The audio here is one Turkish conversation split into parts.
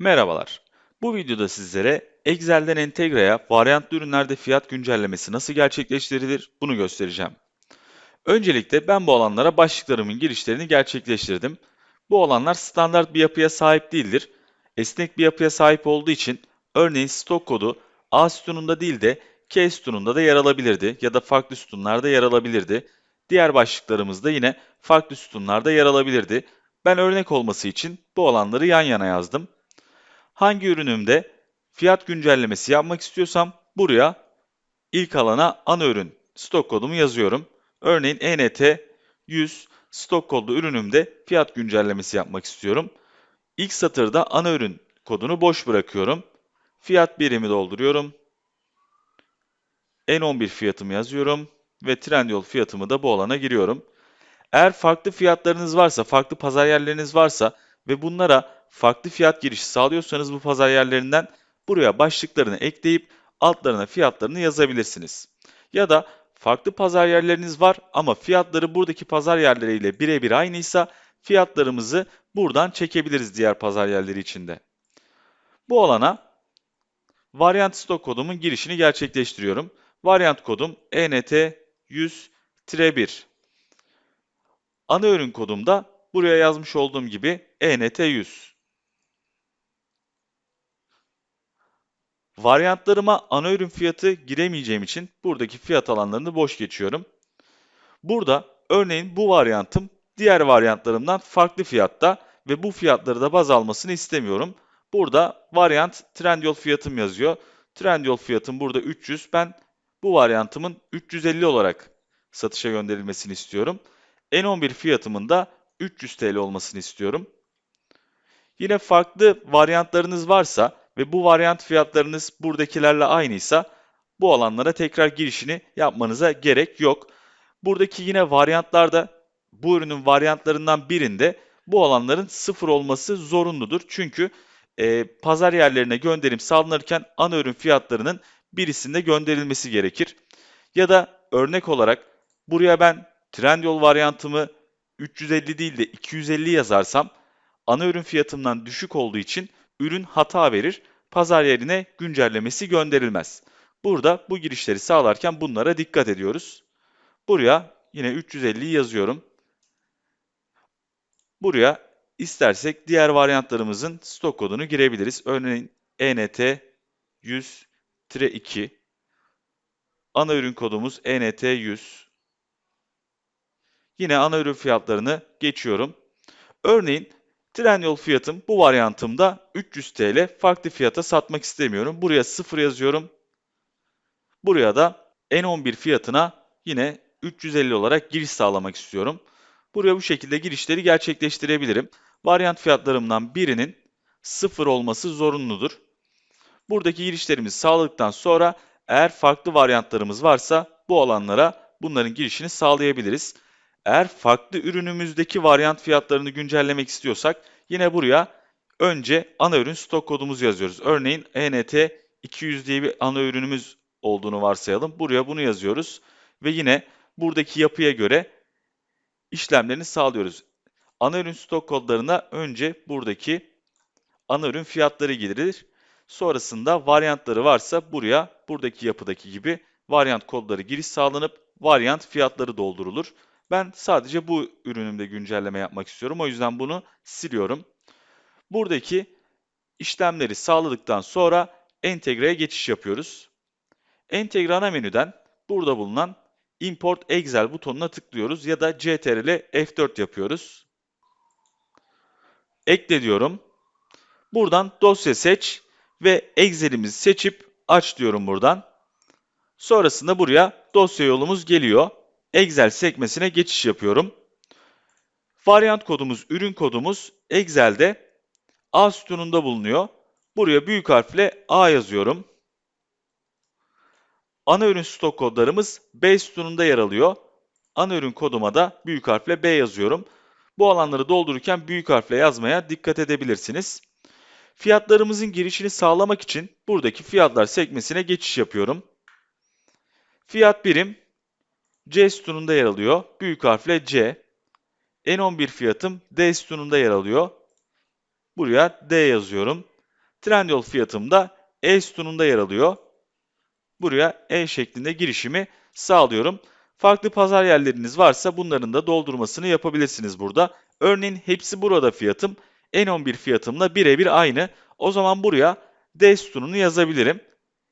Merhabalar. Bu videoda sizlere Excel'den Entegre'ye varyantlı ürünlerde fiyat güncellemesi nasıl gerçekleştirilir bunu göstereceğim. Öncelikle ben bu alanlara başlıklarımın girişlerini gerçekleştirdim. Bu alanlar standart bir yapıya sahip değildir. Esnek bir yapıya sahip olduğu için örneğin stok kodu A sütununda değil de K sütununda da yer alabilirdi ya da farklı sütunlarda yer alabilirdi. Diğer başlıklarımız da yine farklı sütunlarda yer alabilirdi. Ben örnek olması için bu alanları yan yana yazdım. Hangi ürünümde fiyat güncellemesi yapmak istiyorsam buraya ilk alana ana ürün stok kodumu yazıyorum. Örneğin ENT 100 stok kodlu ürünümde fiyat güncellemesi yapmak istiyorum. İlk satırda ana ürün kodunu boş bırakıyorum. Fiyat birimi dolduruyorum. N11 fiyatımı yazıyorum ve Trendyol fiyatımı da bu alana giriyorum. Eğer farklı fiyatlarınız varsa, farklı pazar yerleriniz varsa ve bunlara farklı fiyat girişi sağlıyorsanız bu pazar yerlerinden buraya başlıklarını ekleyip altlarına fiyatlarını yazabilirsiniz. Ya da farklı pazar yerleriniz var ama fiyatları buradaki pazar yerleriyle birebir aynıysa fiyatlarımızı buradan çekebiliriz diğer pazar yerleri içinde. Bu alana varyant stok kodumun girişini gerçekleştiriyorum. Varyant kodum ENT 100-1. Ana ürün kodumda buraya yazmış olduğum gibi ENT 100. Varyantlarıma ana ürün fiyatı giremeyeceğim için buradaki fiyat alanlarını boş geçiyorum. Burada örneğin bu varyantım diğer varyantlarımdan farklı fiyatta ve bu fiyatları da baz almasını istemiyorum. Burada varyant Trendyol fiyatım yazıyor. Trendyol fiyatım burada 300. Ben bu varyantımın 350 olarak satışa gönderilmesini istiyorum. N11 fiyatımın da 300 TL olmasını istiyorum. Yine farklı varyantlarınız varsa ve bu varyant fiyatlarınız buradakilerle aynıysa bu alanlara tekrar girişini yapmanıza gerek yok. Buradaki yine varyantlarda bu ürünün varyantlarından birinde bu alanların sıfır olması zorunludur. Çünkü e, pazar yerlerine gönderim sağlanırken ana ürün fiyatlarının birisinde gönderilmesi gerekir. Ya da örnek olarak buraya ben Trendyol varyantımı 350 değil de 250 yazarsam ana ürün fiyatımdan düşük olduğu için ürün hata verir, pazar yerine güncellemesi gönderilmez. Burada bu girişleri sağlarken bunlara dikkat ediyoruz. Buraya yine 350'yi yazıyorum. Buraya istersek diğer varyantlarımızın stok kodunu girebiliriz. Örneğin ENT 100-2 Ana ürün kodumuz ENT 100 Yine ana ürün fiyatlarını geçiyorum. Örneğin Trendyol fiyatım bu varyantımda 300 TL farklı fiyata satmak istemiyorum. Buraya 0 yazıyorum. Buraya da N11 fiyatına yine 350 olarak giriş sağlamak istiyorum. Buraya bu şekilde girişleri gerçekleştirebilirim. Varyant fiyatlarımdan birinin 0 olması zorunludur. Buradaki girişlerimizi sağladıktan sonra eğer farklı varyantlarımız varsa bu alanlara bunların girişini sağlayabiliriz. Eğer farklı ürünümüzdeki varyant fiyatlarını güncellemek istiyorsak yine buraya önce ana ürün stok kodumuzu yazıyoruz. Örneğin ENT 200 diye bir ana ürünümüz olduğunu varsayalım. Buraya bunu yazıyoruz ve yine buradaki yapıya göre işlemlerini sağlıyoruz. Ana ürün stok kodlarına önce buradaki ana ürün fiyatları girilir. Sonrasında varyantları varsa buraya buradaki yapıdaki gibi varyant kodları giriş sağlanıp varyant fiyatları doldurulur. Ben sadece bu ürünümde güncelleme yapmak istiyorum. O yüzden bunu siliyorum. Buradaki işlemleri sağladıktan sonra entegreye geçiş yapıyoruz. Entegre ana menüden burada bulunan Import Excel butonuna tıklıyoruz ya da CTRL F4 yapıyoruz. Ekle diyorum. Buradan dosya seç ve Excel'imizi seçip aç diyorum buradan. Sonrasında buraya dosya yolumuz geliyor. Excel sekmesine geçiş yapıyorum. Varyant kodumuz, ürün kodumuz Excel'de A sütununda bulunuyor. Buraya büyük harfle A yazıyorum. Ana ürün stok kodlarımız B sütununda yer alıyor. Ana ürün koduma da büyük harfle B yazıyorum. Bu alanları doldururken büyük harfle yazmaya dikkat edebilirsiniz. Fiyatlarımızın girişini sağlamak için buradaki fiyatlar sekmesine geçiş yapıyorum. Fiyat birim C sütununda yer alıyor. Büyük harfle C. N11 fiyatım D sütununda yer alıyor. Buraya D yazıyorum. Trendyol fiyatım da E sütununda yer alıyor. Buraya E şeklinde girişimi sağlıyorum. Farklı pazar yerleriniz varsa bunların da doldurmasını yapabilirsiniz burada. Örneğin hepsi burada fiyatım. N11 fiyatımla birebir aynı. O zaman buraya D sütununu yazabilirim.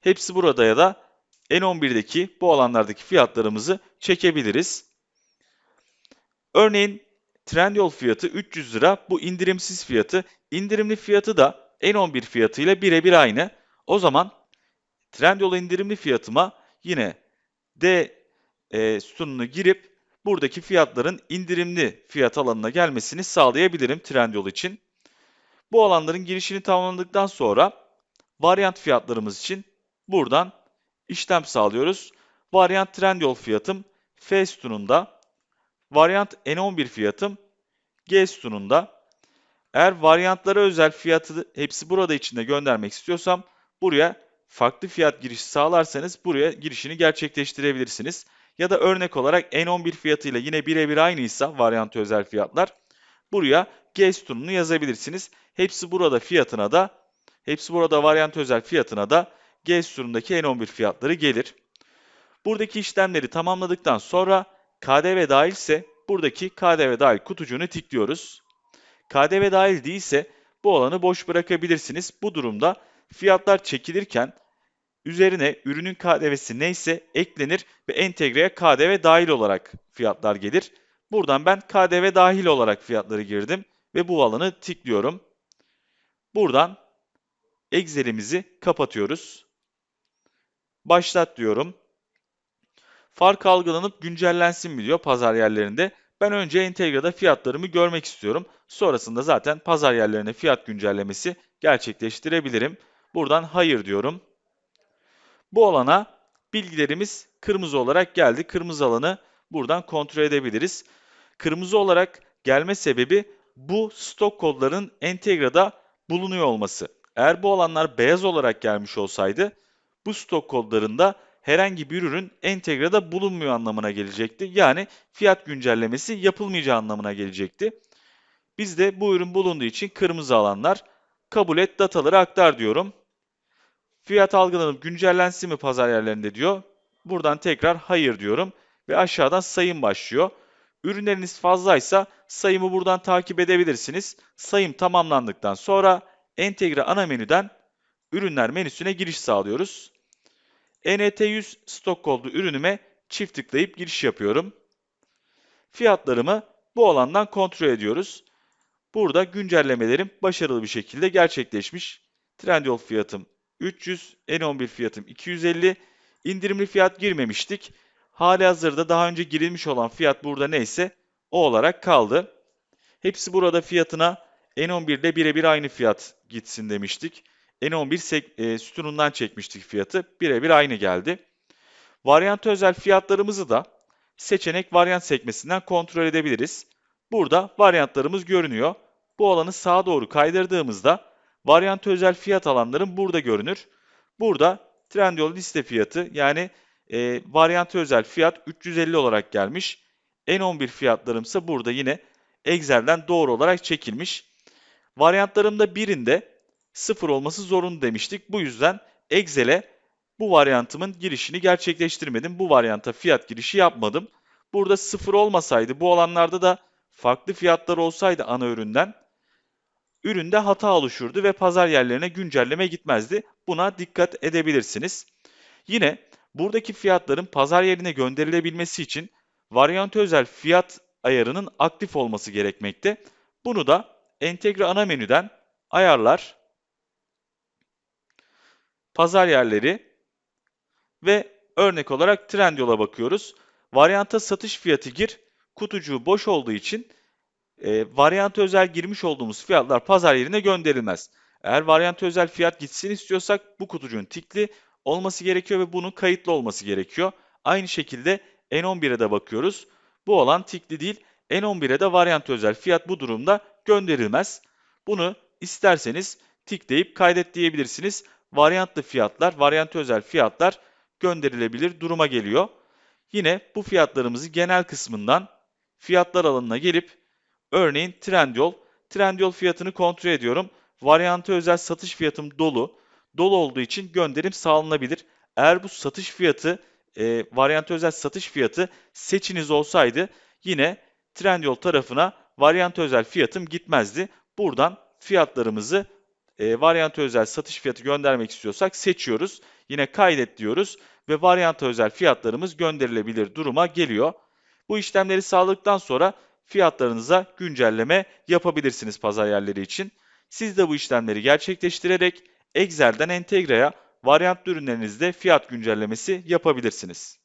Hepsi burada ya da N11'deki bu alanlardaki fiyatlarımızı çekebiliriz. Örneğin Trendyol fiyatı 300 lira. Bu indirimsiz fiyatı. İndirimli fiyatı da N11 fiyatıyla birebir aynı. O zaman Trendyol indirimli fiyatıma yine D e, sütununu girip buradaki fiyatların indirimli fiyat alanına gelmesini sağlayabilirim Trendyol için. Bu alanların girişini tamamladıktan sonra varyant fiyatlarımız için buradan işlem sağlıyoruz. Varyant Trendyol fiyatım F sütununda, varyant N11 fiyatım G sütununda. Eğer varyantlara özel fiyatı hepsi burada içinde göndermek istiyorsam buraya farklı fiyat girişi sağlarsanız buraya girişini gerçekleştirebilirsiniz. Ya da örnek olarak N11 fiyatıyla yine birebir aynıysa varyant özel fiyatlar buraya G sütununu yazabilirsiniz. Hepsi burada fiyatına da hepsi burada varyant özel fiyatına da G sütunundaki N11 fiyatları gelir. Buradaki işlemleri tamamladıktan sonra KDV dahilse buradaki KDV dahil kutucuğunu tıklıyoruz. KDV dahil değilse bu alanı boş bırakabilirsiniz. Bu durumda fiyatlar çekilirken üzerine ürünün KDV'si neyse eklenir ve entegreye KDV dahil olarak fiyatlar gelir. Buradan ben KDV dahil olarak fiyatları girdim ve bu alanı tıklıyorum. Buradan Excel'imizi kapatıyoruz. Başlat diyorum. Fark algılanıp güncellensin mi diyor pazar yerlerinde. Ben önce entegrada fiyatlarımı görmek istiyorum. Sonrasında zaten pazar yerlerine fiyat güncellemesi gerçekleştirebilirim. Buradan hayır diyorum. Bu alana bilgilerimiz kırmızı olarak geldi. Kırmızı alanı buradan kontrol edebiliriz. Kırmızı olarak gelme sebebi bu stok kodların entegrada bulunuyor olması. Eğer bu alanlar beyaz olarak gelmiş olsaydı bu stok kodlarında herhangi bir ürün entegrada bulunmuyor anlamına gelecekti. Yani fiyat güncellemesi yapılmayacağı anlamına gelecekti. Bizde bu ürün bulunduğu için kırmızı alanlar kabul et dataları aktar diyorum. Fiyat algılanıp güncellensin mi pazar yerlerinde diyor. Buradan tekrar hayır diyorum ve aşağıdan sayım başlıyor. Ürünleriniz fazlaysa sayımı buradan takip edebilirsiniz. Sayım tamamlandıktan sonra entegre ana menüden ürünler menüsüne giriş sağlıyoruz. NT100 stok kodlu ürünüme çift tıklayıp giriş yapıyorum. Fiyatlarımı bu alandan kontrol ediyoruz. Burada güncellemelerim başarılı bir şekilde gerçekleşmiş. Trendyol fiyatım 300, N11 fiyatım 250. İndirimli fiyat girmemiştik. Hali hazırda daha önce girilmiş olan fiyat burada neyse o olarak kaldı. Hepsi burada fiyatına N11 ile birebir aynı fiyat gitsin demiştik. N11 e, sütunundan çekmiştik fiyatı. Birebir aynı geldi. Varyant özel fiyatlarımızı da seçenek varyant sekmesinden kontrol edebiliriz. Burada varyantlarımız görünüyor. Bu alanı sağa doğru kaydırdığımızda varyant özel fiyat alanların burada görünür. Burada Trendyol liste fiyatı yani e, varyantı özel fiyat 350 olarak gelmiş. N11 fiyatlarımsa burada yine Excel'den doğru olarak çekilmiş. Varyantlarımda birinde sıfır olması zorunlu demiştik. Bu yüzden Excel'e bu varyantımın girişini gerçekleştirmedim. Bu varyanta fiyat girişi yapmadım. Burada sıfır olmasaydı bu alanlarda da farklı fiyatlar olsaydı ana üründen üründe hata oluşurdu ve pazar yerlerine güncelleme gitmezdi. Buna dikkat edebilirsiniz. Yine buradaki fiyatların pazar yerine gönderilebilmesi için varyant özel fiyat ayarının aktif olması gerekmekte. Bunu da entegre ana menüden ayarlar, pazar yerleri ve örnek olarak Trendyol'a bakıyoruz. Varyanta satış fiyatı gir, kutucuğu boş olduğu için e, varyanta özel girmiş olduğumuz fiyatlar pazar yerine gönderilmez. Eğer varyanta özel fiyat gitsin istiyorsak bu kutucuğun tikli olması gerekiyor ve bunun kayıtlı olması gerekiyor. Aynı şekilde N11'e de bakıyoruz. Bu olan tikli değil. N11'e de varyant özel fiyat bu durumda gönderilmez. Bunu isterseniz tikleyip kaydet diyebilirsiniz. Varyantlı fiyatlar, varyant özel fiyatlar gönderilebilir duruma geliyor. Yine bu fiyatlarımızı genel kısmından fiyatlar alanına gelip örneğin Trendyol, Trendyol fiyatını kontrol ediyorum. varyanta özel satış fiyatım dolu. Dolu olduğu için gönderim sağlanabilir. Eğer bu satış fiyatı, e, varyanta özel satış fiyatı seçiniz olsaydı yine Trendyol tarafına varyanta özel fiyatım gitmezdi. Buradan fiyatlarımızı e, varyanta özel satış fiyatı göndermek istiyorsak seçiyoruz. Yine kaydet diyoruz ve varyanta özel fiyatlarımız gönderilebilir duruma geliyor. Bu işlemleri sağladıktan sonra fiyatlarınıza güncelleme yapabilirsiniz pazar yerleri için. Siz de bu işlemleri gerçekleştirerek Excel'den Entegre'ye varyantlı ürünlerinizde fiyat güncellemesi yapabilirsiniz.